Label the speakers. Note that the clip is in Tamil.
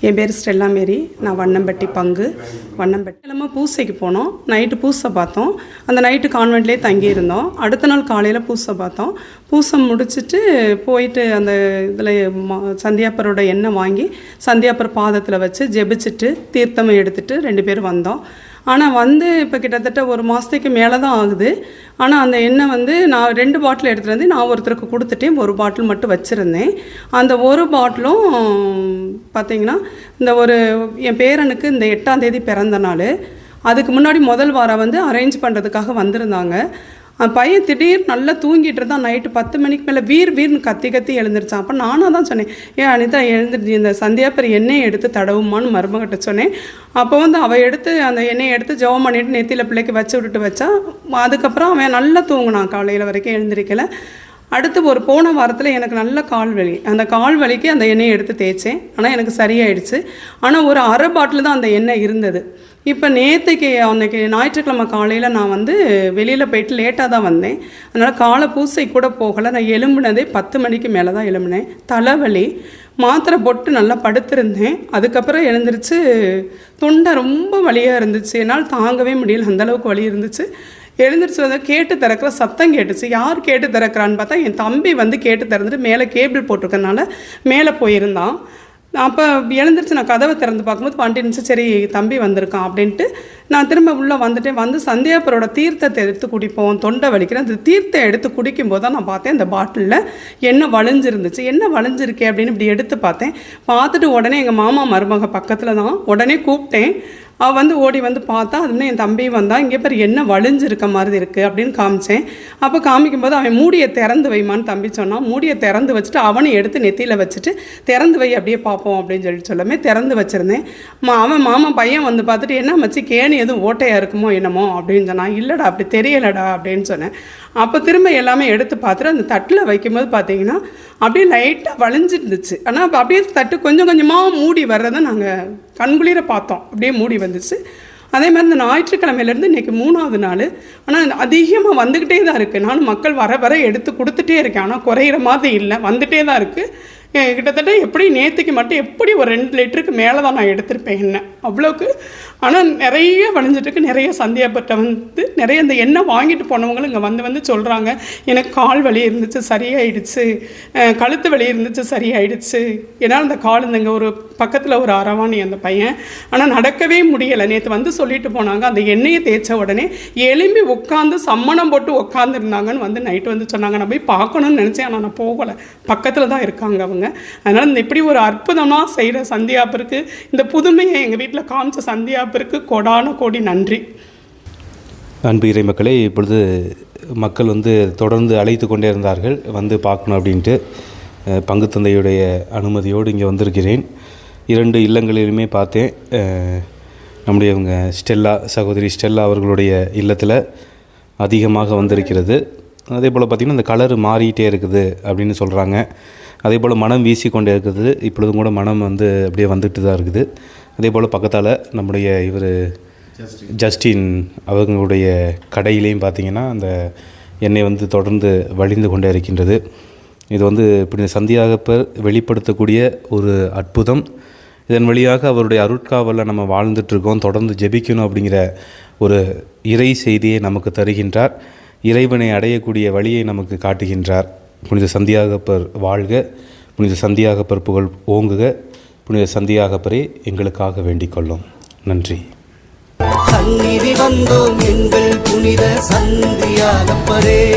Speaker 1: என் பேர் ஸ்டெல்லா மேரி. நான் வண்ணம்பட்டி பங்கு. வண்ணம்பட்டி கிழமை பூசைக்கு போனோம். நைட்டு பூசை பார்த்தோம். அந்த நைட்டு கான்வெண்ட்லேயே தங்கியிருந்தோம். அடுத்த நாள் காலையில் பூசை பார்த்தோம். பூசை முடிச்சுட்டு போயிட்டு அந்த இதில் சந்தியாப்பரோட எண்ணெய் வாங்கி சந்தியாப்பர் பாதத்தில் வச்சு ஜெபிச்சுட்டு தீர்த்தம் எடுத்துகிட்டு ரெண்டு பேரும் வந்தோம். ஆனால் வந்து இப்போ கிட்டத்தட்ட ஒரு மாதத்துக்கு மேலே தான் ஆகுது. ஆனால் அந்த எண்ணெய் வந்து நான் ரெண்டு பாட்டில் எடுத்துகிட்டு வந்து நான் ஒருத்தருக்கு கொடுத்துட்டேன் ஒரு பாட்டில் மட்டும் வச்சுருந்தேன். அந்த ஒரு பாட்டிலும் பார்த்தீங்கன்னா இந்த ஒரு என் பேரனுக்கு இந்த எட்டாம் தேதி பிறந்த நாள். அதுக்கு முன்னாடி முதல் வாரம் வந்து அரேஞ்ச் பண்ணுறதுக்காக வந்திருந்தாங்க. அந்த பையன் திடீர்னு நல்லா தூங்கிட்டு இருந்தான் நைட்டு பத்து மணிக்கு மேலே வீர் வீர்னு கத்தி கத்தி எழுந்திருச்சான். அப்போ நானாக தான் சொன்னேன் ஏன் அனிதா எழுந்துருச்சு இந்த சந்தியாப்பர் எண்ணெயை எடுத்து தடவுமான்னு மருமகிட்ட சொன்னேன். அப்போ வந்து அவள் எடுத்து அந்த எண்ணெயை எடுத்து ஜெபம் பண்ணிட்டு நெத்தியில் பிள்ளைக்கு வச்சு விட்டுட்டு வச்சா அதுக்கப்புறம் அவன் நல்லா தூங்கினான் காலையில் வரைக்கும் எழுந்திருக்கலை. அடுத்து ஒரு போன வாரத்தில் எனக்கு நல்ல கால் வலி. அந்த கால் வலிக்கு அந்த எண்ணெயை எடுத்து தேய்ச்சேன். ஆனால் எனக்கு சரியாயிடுச்சு. ஆனால் ஒரு அரை பாட்டில் தான் அந்த எண்ணெய் இருந்தது. இப்போ நேற்றுக்கு அன்னைக்கு ஞாயிற்றுக்கிழமை காலையில் நான் வந்து வெளியில் போயிட்டு லேட்டாக தான் வந்தேன். அதனால் காலை பூசை கூட போகலை. நான் எலும்புனதே பத்து மணிக்கு மேலே தான் எலும்புனேன் தலைவலி. மாத்திரை போட்டு நல்லா படுத்திருந்தேன். அதுக்கப்புறம் எழுந்திரிச்சு தொண்டை ரொம்ப வலியாக இருந்துச்சு. என்னால் தாங்கவே முடியல. அந்தளவுக்கு வலி இருந்துச்சு. எழுந்திரிச்சு வந்து கேட்டு திறக்கிற சத்தம் கேட்டுச்சு. யார் கேட்டு திறக்கிறான்னு பார்த்தா என் தம்பி வந்து கேட்டு திறந்துட்டு மேலே கேபிள் போட்டிருக்கனால மேலே போயிருந்தான். அப்போ எழுந்திரிச்சு நான் கதவை திறந்து பார்க்கும்போது வண்டி இருந்துச்சு சரி தம்பி வந்திருக்கான் அப்படின்ட்டு நான் திரும்ப உள்ளே வந்துட்டேன். வந்து சந்தியாப்பரோட தீர்த்தத்தை எடுத்து குடிப்போம் தொண்டை வலிக்கிறேன். அந்த தீர்த்தம் எடுத்து குடிக்கும்போது தான் நான் பார்த்தேன் இந்த பாட்டிலில் என்ன வளைஞ்சிருந்துச்சு என்ன வளைஞ்சிருக்கே அப்படின்னு இப்படி எடுத்து பார்த்தேன். பார்த்துட்டு உடனே எங்கள் மாமா மருமக பக்கத்தில் தான் உடனே கூப்பிட்டேன். அவள் வந்து ஓடி வந்து பார்த்தா அது என் தம்பி வந்தா இங்கே பேர் என்ன வலிஞ்சிருக்க மாதிரி இருக்குது அப்படின்னு காமிச்சேன். அப்போ காமிக்கும்போது அவன் மூடியை திறந்து வைமான்னு தம்பி சொன்னான் மூடியை திறந்து வச்சுட்டு அவனை எடுத்து நெத்தியில் வச்சுட்டு திறந்து வை அப்படியே பார்ப்போம் அப்படின்னு சொல்லி சொல்லமே திறந்து வச்சுருந்தேன். மா அவன் மாமா பையன் வந்து பார்த்துட்டு என்ன மச்சி கேணி எதுவும் ஓட்டையாக இருக்குமோ என்னமோ? அப்படின்னு சொன்னான் இல்லைடா அப்படி தெரியலடா அப்படின்னு சொன்னேன். அப்போ திரும்ப எல்லாமே எடுத்து பார்த்துட்டு அந்த தட்டில் வைக்கும்போது பார்த்தீங்கன்னா அப்படியே லைட்டாக வளைஞ்சிருந்துச்சு ஆனால் அப்படியே தட்டு கொஞ்சம் கொஞ்சமாக மூடி வர்றதை நாங்கள் கண்குளிர பார்த்தோம். அப்படியே மூடி வந்துச்சு. அதே மாதிரி இந்த ஞாயிற்றுக்கிழமையிலேருந்து இன்றைக்கி மூணாவது நாள். ஆனால் அதிகமாக வந்துக்கிட்டே தான் இருக்குது நானும் மக்கள் வர வர எடுத்து கொடுத்துட்டே இருக்கேன். ஆனால் குறையிற மாதிரி இல்லை. வந்துகிட்டே தான் இருக்குது கிட்டத்தட்ட எப்படி நேற்றுக்கு மட்டும் எப்படி ஒரு ரெண்டு லிட்டருக்கு மேலே தான் நான் எடுத்திருப்பேன் என்ன? அவ்வளோக்கு ஆனால் நிறைய வளைஞ்சிட்டுருக்கு நிறைய சந்தியாப்பட்ட வந்து நிறைய இந்த எண்ணெய் வாங்கிட்டு போனவங்களும் இங்கே வந்து வந்து சொல்கிறாங்க எனக்கு கால் வலி இருந்துச்சு சரியாயிடுச்சு. கழுத்து வலி இருந்துச்சு சரியாயிடுச்சு. ஏன்னா அந்த கால் இந்த இங்கே ஒரு பக்கத்தில் ஒரு அரவாணி அந்த பையன். ஆனால் நடக்கவே முடியலை. நேற்று வந்து சொல்லிட்டு போனாங்க அந்த எண்ணெயை தேய்ச்ச உடனே எலும்பி உட்காந்து சம்மணம் போட்டு உட்காந்துருந்தாங்கன்னு வந்து நைட்டு வந்து சொன்னாங்க. நான் போய் பார்க்கணும்னு நினச்சேன் ஆனால் நான் போகலை. பக்கத்தில் தான் இருக்காங்க அவங்க. அதனால் இந்த இப்படி ஒரு அற்புதமாக செய்கிற சந்தியாப்பருக்கு இந்த புதுமையை எங்கள் வீட்டில் காமிச்ச சந்தியாப்பருக்கு கொடான கோடி நன்றி.
Speaker 2: அன்பு இறை மக்களே இப்பொழுது மக்கள் வந்து தொடர்ந்து அழைத்து கொண்டே இருந்தார்கள். வந்து பார்க்கணும் அப்படின்ட்டு பங்கு தந்தையுடைய அனுமதியோடு இங்கே வந்திருக்கிறேன். இரண்டு இல்லங்களிலுமே பார்த்தேன். நம்முடைய இவங்க ஸ்டெல்லா சகோதரி ஸ்டெல்லா அவர்களுடைய இல்லத்தில் அதிகமாக வந்திருக்கிறது. அதே போல் பார்த்திங்கன்னா இந்த கலர் மாறிட்டே இருக்குது அப்படின்னு சொல்கிறாங்க அதே போல் மனம் வீசிக்கொண்டே இருக்குது. இப்பொழுதும் கூட மனம் வந்து அப்படியே வந்துட்டு தான் இருக்குது. அதே போல் பக்கத்தால் நம்முடைய இவர் ஜஸ்டின் அவங்களுடைய கடையிலையும் பார்த்தீங்கன்னா அந்த எண்ணெய் வந்து தொடர்ந்து வழிந்து கொண்டே இருக்கின்றது. இது வந்து இப்படி சந்தியாகப்பர் வெளிப்படுத்தக்கூடிய ஒரு அற்புதம். இதன் வழியாக அவருடைய அருட்காவலில் நம்ம வாழ்ந்துட்டுருக்கோம் தொடர்ந்து ஜெபிக்கணும் அப்படிங்கிற ஒரு இறை செய்தியை நமக்கு தருகின்றார். இறைவனை அடையக்கூடிய வழியை நமக்கு காட்டுகின்றார். புனித சந்தியாகப்பர் வாழ்க புனித சந்தியாகப்பர் புகழ் ஓங்குக புனித சந்தியாகப்பரே எங்களுக்காக வேண்டிக் கொள்ளும். நன்றி.
Speaker 3: சந்நிதி வந்தோம் எங்கள் புனித சந்தியாகப்பரே.